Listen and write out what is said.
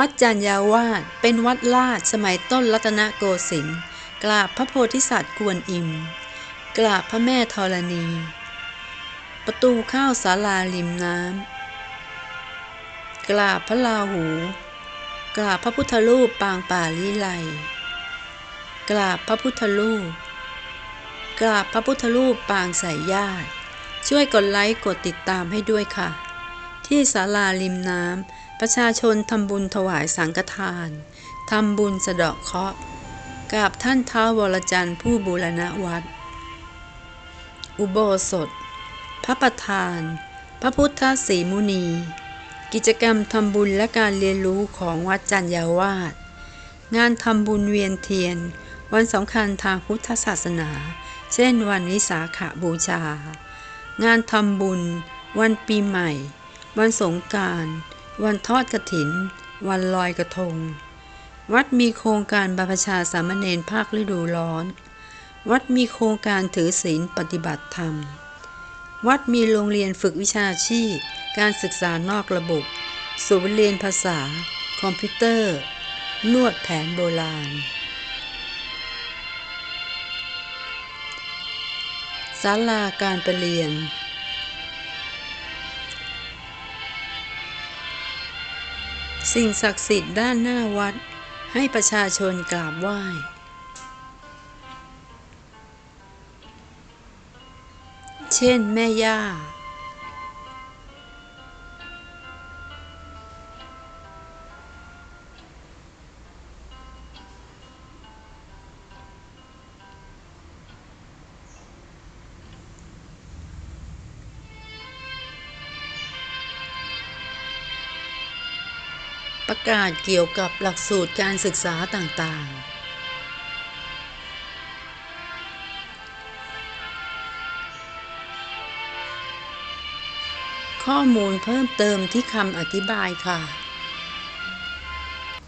วัดจันยาวาสเป็นวัดลาดสมัยต้นรัตนโกสินทร์กราบพระโพธิสัตว์กวนอิม กราบพระแม่ธรณี ประตูเข้าศาลาริมน้ำ กราบพระลาหู กราบพระพุทธรูปปางป่าลิไล กราบพระพุทธรูป กราบพระพุทธรูปปางสายญาติ ช่วยกดไลค์กดติดตามให้ด้วยค่ะ ที่ศาลาริมน้ำ ประชาชนทำบุญถวายสังฆทาน ทำบุญสะเดาะเคราะห์กราบท่านท้าววรจันทร์ผู้บูรณะวัด อุโบสถ พระประธาน พระพุทธศรีมุนี กิจกรรมทำบุญและการเรียนรู้ของวัดจันยาวาสงานทำบุญเวียนเทียน วันสำคัญทางพุทธศาสนา เช่นวันวิสาขบูชา งานทำบุญ วันปีใหม่ วันสงกราร วันทอดกระถิน วันลอยกระทง วัดมีโครงการบรรพชาสามเณรภาคฤดูร้อน วัดมีโครงการถือศีลปฏิบัติธรรม วัดมีโรงเรียนฝึกวิชาชีพ การศึกษานอกระบบศูนย์เรียนภาษา คอมพิวเตอร์ นวดแผนโบราณศาลาการประเรียน สิ่งศักดิ์สิทธิ์ด้านหน้าวัด ให้ประชาชนกราบไหว้เช่นแม่ย่า ประกาศเกี่ยวกับหลักสูตรการศึกษาต่างๆ ข้อมูลเพิ่มเติมที่คำอธิบายค่ะ